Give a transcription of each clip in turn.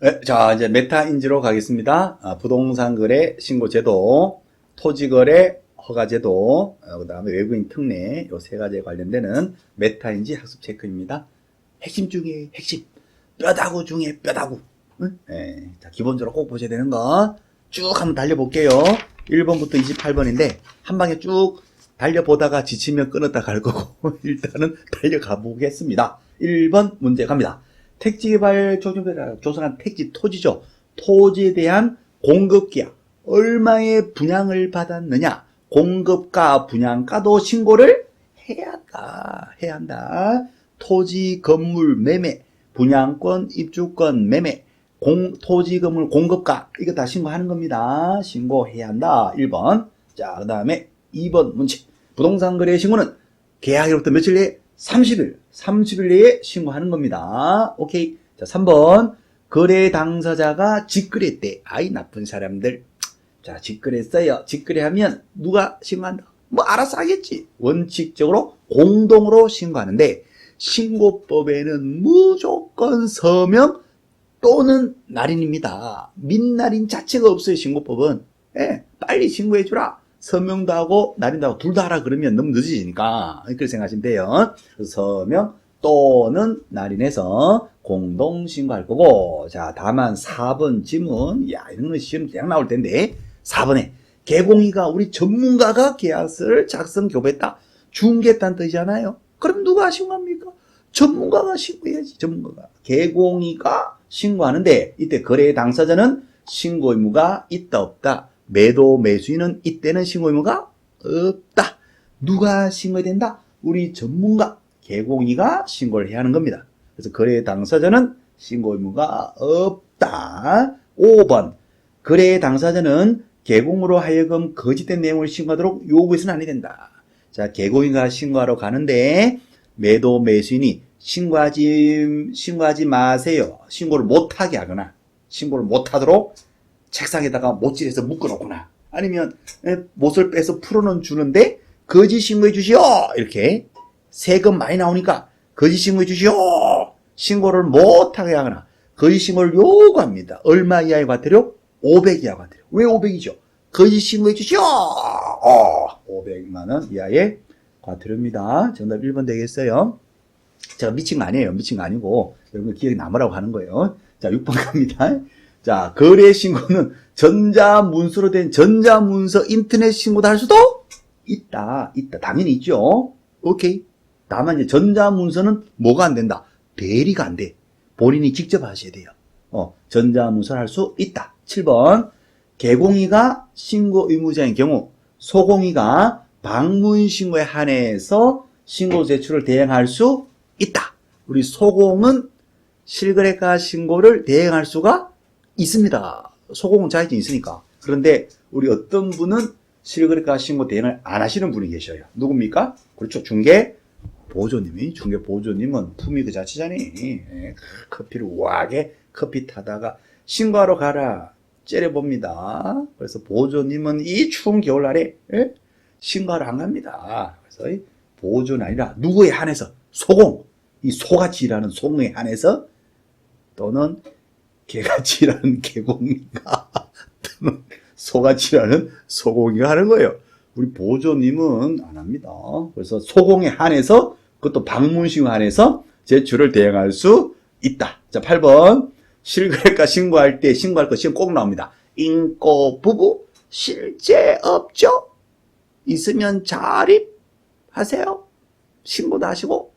네, 자, 이제 메타인지로 가겠습니다. 아, 부동산 거래 신고 제도, 토지 거래 허가 제도, 어, 그다음에 외국인 특례 요 세 가지에 관련되는 메타인지 학습 체크입니다. 핵심 중에 핵심, 뼈다구 중에 뼈다구. 응? 예, 자, 기본적으로 꼭 보셔야 되는 거 쭉 한번 달려볼게요. 1번부터 28번인데 한 방에 쭉 달려보다가 지치면 끊었다 갈 거고 일단은 달려가 보겠습니다. 1번 문제 갑니다. 택지 개발 조정대가 조성한 택지 토지죠. 토지에 대한 공급계약 얼마의 분양을 받았느냐 공급가 분양가도 신고를 해야 한다. 해야 한다. 토지 건물 매매 분양권 입주권 매매 공, 토지 건물 공급가 이거 다 신고하는 겁니다. 신고해야 한다. 1번 자 그 다음에 2번 문제 부동산 거래 신고는 계약일로부터 며칠 내에 30일, 30일 내에 신고하는 겁니다. 오케이. 자, 3번. 거래 당사자가 직거래때, 아이, 나쁜 사람들. 자, 직거래했어요. 직거래하면 누가 신고한다? 뭐, 알아서 하겠지. 원칙적으로 공동으로 신고하는데, 신고법에는 무조건 서명 또는 날인입니다. 민날인 자체가 없어요, 신고법은. 예, 빨리 신고해주라. 서명도 하고 날인도 하고 둘 다 하라 그러면 너무 늦어지니까 그렇게 생각하시면 돼요. 서명 또는 날인해서 공동 신고할 거고 자 다만 4번 지문 야 이런 거 시험 그냥 나올 텐데 4번에 개공이가 우리 전문가가 계약서를 작성 교부했다 중개했다는 뜻이잖아요. 그럼 누가 신고합니까? 전문가가 신고해야지 전문가가 개공이가 신고하는데 이때 거래 당사자는 신고 의무가 있다 없다 매도 매수인은 이때는 신고 의무가 없다. 누가 신고해야 된다? 우리 전문가 개공이가 신고를 해야 하는 겁니다. 그래서 거래 당사자는 신고 의무가 없다. 5번 거래 당사자는 개공으로 하여금 거짓된 내용을 신고하도록 요구해서는 안 된다. 자, 개공이가 신고하러 가는데 매도 매수인이 신고하지 신고하지 마세요. 신고를 못하게 하거나 신고를 못하도록 책상에다가 못질해서 묶어놓거나 아니면 에, 못을 빼서 풀어는 주는데 거짓 신고해 주시오! 이렇게 세금 많이 나오니까 거짓 신고해 주시오! 신고를 못하게 하거나 거짓 신고를 요구합니다. 얼마 이하의 과태료? 500 이하 과태료. 왜 500이죠? 거짓 신고해 주시오! 어, 500만원 이하의 과태료입니다. 정답 1번 되겠어요. 제가 미친 거 아니에요. 미친 거 아니고 여러분 기억에 남으라고 하는 거예요. 자 6번 갑니다 자, 거래 신고는 전자문서로 된 전자문서 인터넷 신고도 할 수도 있다. 있다. 당연히 있죠. 오케이. 다만 이제 전자문서는 뭐가 안 된다? 대리가 안 돼. 본인이 직접 하셔야 돼요. 어, 전자문서를 할 수 있다. 7번. 개공이가 신고 의무자인 경우 소공이가 방문 신고에 한해서 신고 제출을 대행할 수 있다. 우리 소공은 실거래가 신고를 대행할 수가 있습니다. 소공은 자격증이 있으니까. 그런데 우리 어떤 분은 실거래가 신고 대행을 안 하시는 분이 계셔요. 누굽니까? 그렇죠. 중개 보조님이 중개 보조님은 품위 그 자체잖니. 예, 커피를 우아하게 커피 타다가 신고하러 가라. 째려봅니다. 그래서 보조님은 이 추운 겨울날에 예? 신고하러 안 갑니다. 그래서 이 보조는 아니라 누구에 한해서 소공 이 소같이 일하는 소공에 한해서 또는 일하는 개공이가 또는 소같이 일하는 소공이가 하는 거예요. 우리 보조님은 안 합니다. 그래서 소공에 한해서 그것도 방문신고 한해서 제출을 대행할 수 있다. 자, 8번. 실거래가 신고할 때 신고할 거 시험 꼭 나옵니다. 인고 부부 실제 없죠? 있으면 자립하세요. 신고도 하시고.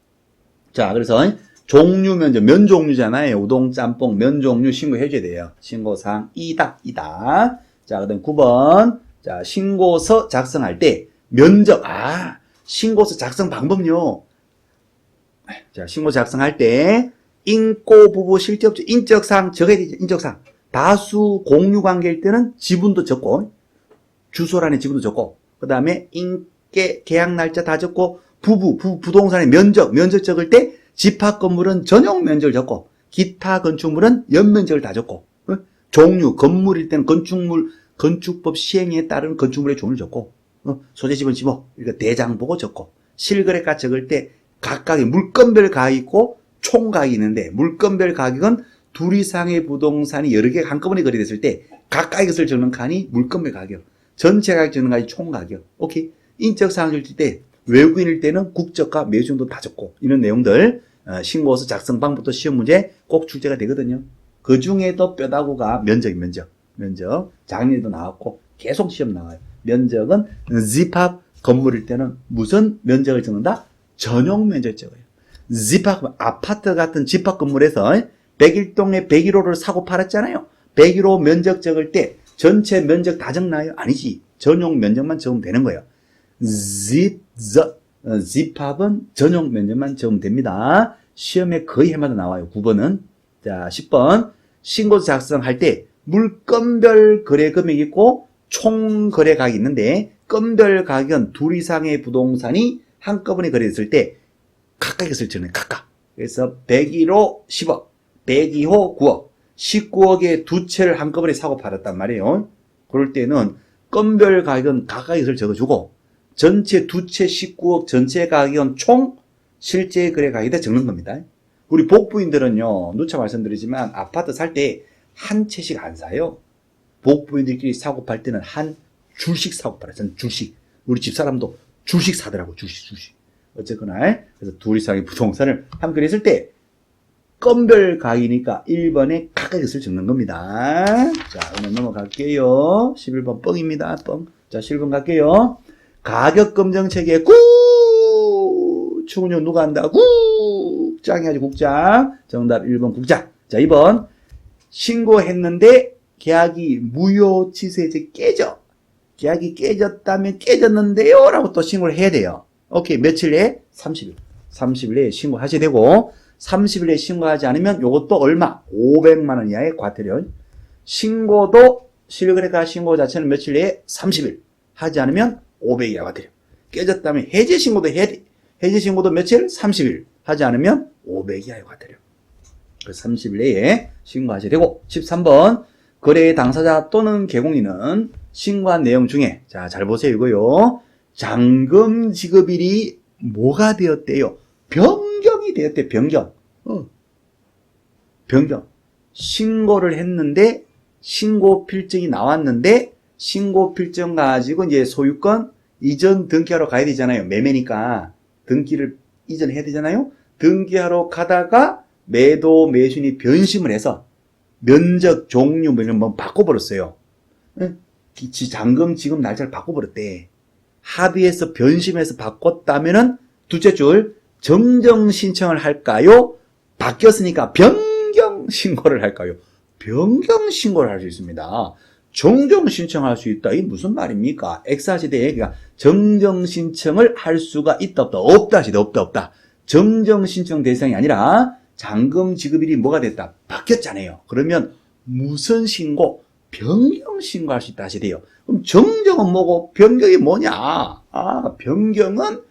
자, 그래서 종류 면제, 면 종류잖아요. 우동, 짬뽕, 면 종류 신고해 줘야 돼요. 신고사항 이다, 이다. 자, 그 다음 9번. 자, 신고서 작성할 때 면적, 아, 신고서 작성 방법요. 자, 신고 작성할 때 인고 부부 없죠. 인적사항 적어야 되죠. 인적사항. 다수 공유 관계일 때는 지분도 적고, 주소란에 지분도 적고, 그 다음에 인계 계약 날짜 다 적고, 부부, 부, 부동산의 면적, 면적 적을 때 집합 건물은 전용 면적을 적고, 기타 건축물은 연면적을 다 어? 종류, 건물일 때는 건축물, 건축법 시행에 따른 건축물의 종류를 어? 소재 지분 지목, 이거 대장 보고 적고, 실거래가 적을 때 각각의 물건별 가격이 있고 총가격이 있는데 물건별 가격은 둘 이상의 부동산이 여러 개가 한꺼번에 거래됐을 때 각각의 것을 적는 칸이 물건별 가격, 전체 가격 적는 칸이 총가격. 오케이. 인적사항을 줄 때 외국인일 때는 국적과 매수정도 다 적고 이런 내용들 어, 신고서 작성 방법도 시험 문제 꼭 출제가 되거든요. 그 중에도 뼈다구가 면적이 면적. 면적. 작년에도 나왔고 계속 시험 나와요. 면적은 집합 건물일 때는 무슨 면적을 적는다? 전용 면적 적어요. 집합 아파트 같은 집합 건물에서 101동에 101호를 사고 팔았잖아요. 101호 면적 적을 때 전체 면적 다 적나요? 아니지. 전용 면적만 적으면 되는 거예요. 집, 저, 어, 집합은 전용 면적만 적으면 됩니다. 시험에 거의 해마다 나와요. 9번은. 자, 10번. 신고서 작성할 때 물건별 거래 금액이 있고 총 거래 가격이 있는데 건별 가격은 둘 이상의 부동산이 한꺼번에 거래됐을 때 각각의 적는 각각. 그래서 101호 10억, 102호 9억, 19억에 두 채를 한꺼번에 사고 팔았단 말이에요. 그럴 때는 건별 가격은 각각의 것을 적어주고 전체 두 채 19억 전체 가격은 총 실제 거래 가격에 적는 겁니다. 우리 복부인들은요, 누차 말씀드리지만 아파트 살 때 한 채씩 안 사요. 복부인들끼리 사고 팔 때는 한 줄씩 사고 팔아요. 저는 줄씩. 우리 집사람도 줄씩 사더라고, 줄씩, 줄씩. 어쨌거나, 그래서 둘 이상의 부동산을 함께 했을 때, 건별 가격이니까 1번에 각각의 것을 적는 겁니다. 자, 오늘 넘어갈게요. 11번 뻥입니다, 뻥. 자, 11번 갈게요. 가격 검정 체계 꾹! 충은요 누가 한다? 꾹! 짱이 아주 국장. 정답 1번 국장. 자, 2번. 신고했는데 계약이 무효 취소해서 깨져. 계약이 깨졌다면 깨졌는데요. 라고 또 신고를 해야 돼요. 오케이. 며칠 내에? 30일. 30일 내에 신고하셔야 되고, 30일 내에 신고하지 않으면 요것도 얼마? 500만 원 이하의 과태료. 신고도 실거래가 신고 자체는 며칠 내에 30일 하지 않으면 500 이하 과태료. 깨졌다면 해제 신고도 해야 돼. 해제 신고도 며칠? 30일 하지 않으면 500 이하의 과태료. 그 30일 내에 신고하셔야 되고 13번 거래의 당사자 또는 개공인은 신고한 내용 중에 자 잘 보세요 이거요 잔금 지급일이 뭐가 되었대요 변경이 되었대 변경 어. 변경 신고를 했는데 신고 필증이 나왔는데 신고 필증 가지고 이제 소유권 이전 등기하러 가야 되잖아요 매매니까 등기를 이전해야 되잖아요 등기하러 가다가 매도 매수인이 변심을 해서 면적 종류 뭐 바꿔버렸어요. 예? 지- 잔금 지급 날짜를 바꿔버렸대. 합의해서 변심해서 바꿨다면은 둘째 줄 정정 신청을 할까요? 바뀌었으니까 변경 신고를 할까요? 변경 신고를 할 수 있습니다. 정정 신청할 수 있다. 이게 무슨 말입니까? 엑사 시대에 그러니까 정정 신청을 할 수가 있다 없다 없다 시대 없다 없다. 정정 신청 대상이 아니라 잔금 지급일이 뭐가 됐다? 바뀌었잖아요. 그러면 무슨 신고? 변경 신고할 수 있다 하시대요. 그럼 정정은 뭐고 변경이 뭐냐? 아, 변경은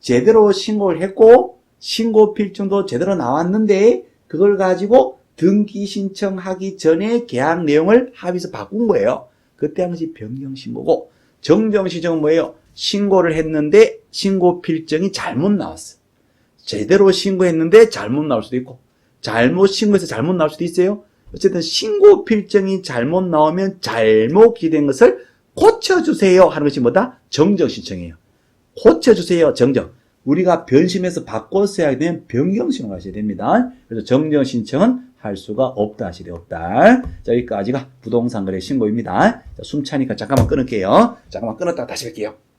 제대로 신고를 했고 신고 필증도 제대로 나왔는데 그걸 가지고 등기 신청하기 전에 계약 내용을 합의해서 바꾼 거예요. 그때 당시 변경 신고고 정정 신청은 뭐예요? 신고를 했는데 신고 필증이 잘못 나왔어. 제대로 신고했는데 잘못 나올 수도 있고 잘못 신고해서 잘못 나올 수도 있어요. 어쨌든 신고 필증이 잘못 나오면 잘못 기된 것을 고쳐주세요 하는 것이 뭐다? 정정 신청이에요. 고쳐주세요 정정. 우리가 변심해서 바꿨어야 되면 변경 신청을 하셔야 됩니다. 그래서 정정 신청은 할 수가 없다 하시되 없다. 자 여기까지가 부동산 거래 신고입니다. 자, 숨 차니까 잠깐만 끊을게요. 잠깐만 끊었다가 다시 뵐게요.